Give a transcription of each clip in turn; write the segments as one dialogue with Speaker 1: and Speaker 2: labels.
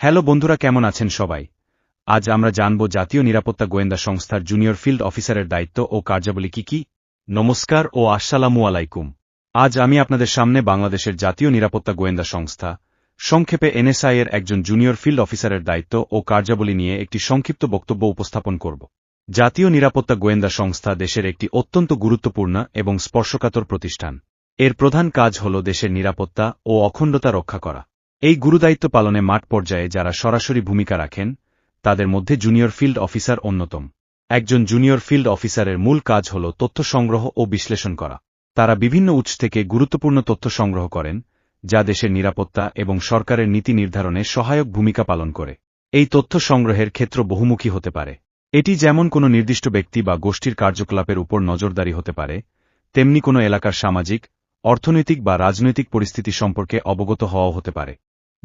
Speaker 1: Hello বন্ধুরা, কেমন আছেন সবাই? আজ আমরা জানব জাতীয় নিরাপত্তা গোয়েন্দা সংস্থার জুনিয়র ফিল্ড অফিসারের দায়িত্ব ও কার্যাবলী কি কি। নমস্কার ও আসসালামু আলাইকুম। আজ আমি আপনাদের সামনে বাংলাদেশের জাতীয় নিরাপত্তা গোয়েন্দা সংস্থা, সংক্ষেপে এনএসআই এর একজন জুনিয়র ফিল্ড অফিসারের দায়িত্ব ও কার্যাবলী নিয়ে একটি সংক্ষিপ্ত বক্তব্য উপস্থাপন করব। জাতীয় নিরাপত্তা গোয়েন্দা সংস্থা দেশের একটি অত্যন্ত গুরুত্বপূর্ণ এবং স্পর্শকাতর প্রতিষ্ঠান। এর প্রধান কাজ হল দেশের নিরাপত্তা ও অখণ্ডতা রক্ষা করা। এই গুরুদায়িত্ব পালনে মাঠ পর্যায়ে যারা সরাসরি ভূমিকা রাখেন, তাদের মধ্যে জুনিয়র ফিল্ড অফিসার অন্যতম। একজন জুনিয়র ফিল্ড অফিসারের মূল কাজ হল তথ্য সংগ্রহ ও বিশ্লেষণ করা। তারা বিভিন্ন উৎস থেকে গুরুত্বপূর্ণ তথ্য সংগ্রহ করেন, যা দেশের নিরাপত্তা এবং সরকারের নীতি নির্ধারণে সহায়ক ভূমিকা পালন করে। এই তথ্য সংগ্রহের ক্ষেত্র বহুমুখী হতে পারে। এটি যেমন কোনো নির্দিষ্ট ব্যক্তি বা গোষ্ঠীর কার্যকলাপের উপর নজরদারি হতে পারে, তেমনি কোনো এলাকার সামাজিক, অর্থনৈতিক বা রাজনৈতিক পরিস্থিতি সম্পর্কে অবগত হওয়া হতে পারে।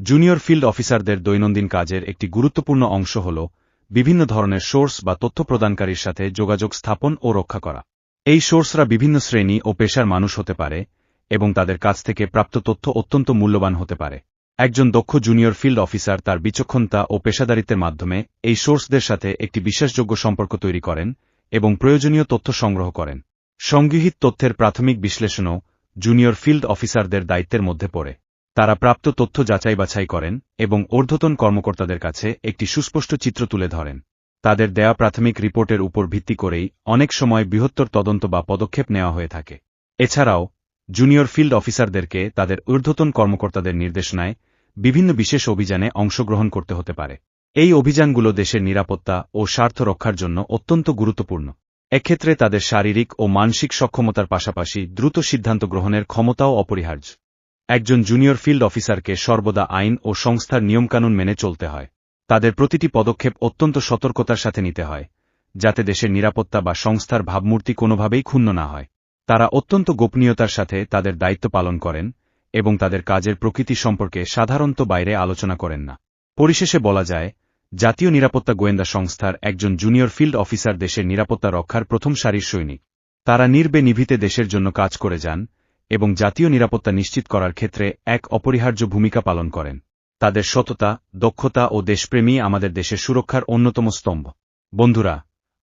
Speaker 1: জুনিয়র ফিল্ড অফিসারদের দৈনন্দিন কাজের একটি গুরুত্বপূর্ণ অংশ হল বিভিন্ন ধরনের সোর্স বা তথ্য প্রদানকারীর সাথে যোগাযোগ স্থাপন ও রক্ষা করা। এই সোর্সরা বিভিন্ন শ্রেণি ও পেশার মানুষ হতে পারে এবং তাদের কাছ থেকে প্রাপ্ত তথ্য অত্যন্ত মূল্যবান হতে পারে। একজন দক্ষ জুনিয়র ফিল্ড অফিসার তার বিচক্ষণতা ও পেশাদারিত্বের মাধ্যমে এই সোর্সদের সাথে একটি বিশ্বাসযোগ্য সম্পর্ক তৈরি করেন এবং প্রয়োজনীয় তথ্য সংগ্রহ করেন। সংগৃহীত তথ্যের প্রাথমিক বিশ্লেষণও জুনিয়র ফিল্ড অফিসারদের দায়িত্বের মধ্যে পড়ে। তারা প্রাপ্ত তথ্য যাচাই বাছাই করেন এবং ঊর্ধ্বতন কর্মকর্তাদের কাছে একটি সুস্পষ্ট চিত্র তুলে ধরেন। তাদের দেয়া প্রাথমিক রিপোর্টের উপর ভিত্তি করেই অনেক সময় বৃহত্তর তদন্ত বা পদক্ষেপ নেওয়া হয়ে থাকে। এছাড়াও, জুনিয়র ফিল্ড অফিসারদেরকে তাদের ঊর্ধ্বতন কর্মকর্তাদের নির্দেশনায় বিভিন্ন বিশেষ অভিযানে অংশগ্রহণ করতে হতে পারে। এই অভিযানগুলো দেশের নিরাপত্তা ও স্বার্থ রক্ষার জন্য অত্যন্ত গুরুত্বপূর্ণ। এক্ষেত্রে তাদের শারীরিক ও মানসিক সক্ষমতার পাশাপাশি দ্রুত সিদ্ধান্ত গ্রহণের ক্ষমতাও অপরিহার্য। একজন জুনিয়র ফিল্ড অফিসারকে সর্বদা আইন ও সংস্থার নিয়মকানুন মেনে চলতে হয়। তাদের প্রতিটি পদক্ষেপ অত্যন্ত সতর্কতার সাথে নিতে হয়, যাতে দেশের নিরাপত্তা বা সংস্থার ভাবমূর্তি কোনোভাবেই ক্ষুণ্ণ না হয়। তারা অত্যন্ত গোপনীয়তার সাথে তাদের দায়িত্ব পালন করেন এবং তাদের কাজের প্রকৃতি সম্পর্কে সাধারণত বাইরে আলোচনা করেন না। পরিশেষে বলা যায়, জাতীয় নিরাপত্তা গোয়েন্দা সংস্থার একজন জুনিয়র ফিল্ড অফিসার দেশের নিরাপত্তা রক্ষার প্রথম সারির সৈনিক। তারা নির্বে নিভিতে দেশের জন্য কাজ করে যান এবং জাতীয় নিরাপত্তা নিশ্চিত করার ক্ষেত্রে এক অপরিহার্য ভূমিকা পালন করেন। তাদের সততা, দক্ষতা ও দেশপ্রেমী আমাদের দেশের সুরক্ষার অন্যতম স্তম্ভ। বন্ধুরা,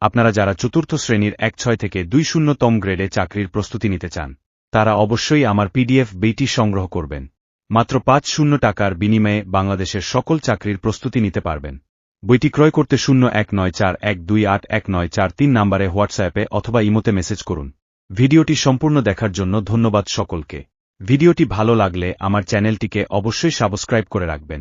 Speaker 1: আপনারা যারা চতুর্থ শ্রেণির এক ছয় থেকে দুই শূন্যতম গ্রেডে চাকরির প্রস্তুতি নিতে চান, তারা অবশ্যই আমার পিডিএফ বইটি সংগ্রহ করবেন। মাত্র পাঁচ শূন্য টাকার বিনিময়ে বাংলাদেশের সকল চাকরির প্রস্তুতি নিতে পারবেন। বইটি ক্রয় করতে শূন্য এক নয় চার এক দুই আট এক নয় চার তিন নাম্বারে হোয়াটসঅ্যাপে অথবা ইমোতে মেসেজ করুন। ভিডিওটি সম্পূর্ণ দেখার জন্য ধন্যবাদ সকলকে। ভিডিওটি ভালো লাগলে আমার চ্যানেলটিকে অবশ্যই সাবস্ক্রাইব করে রাখবেন।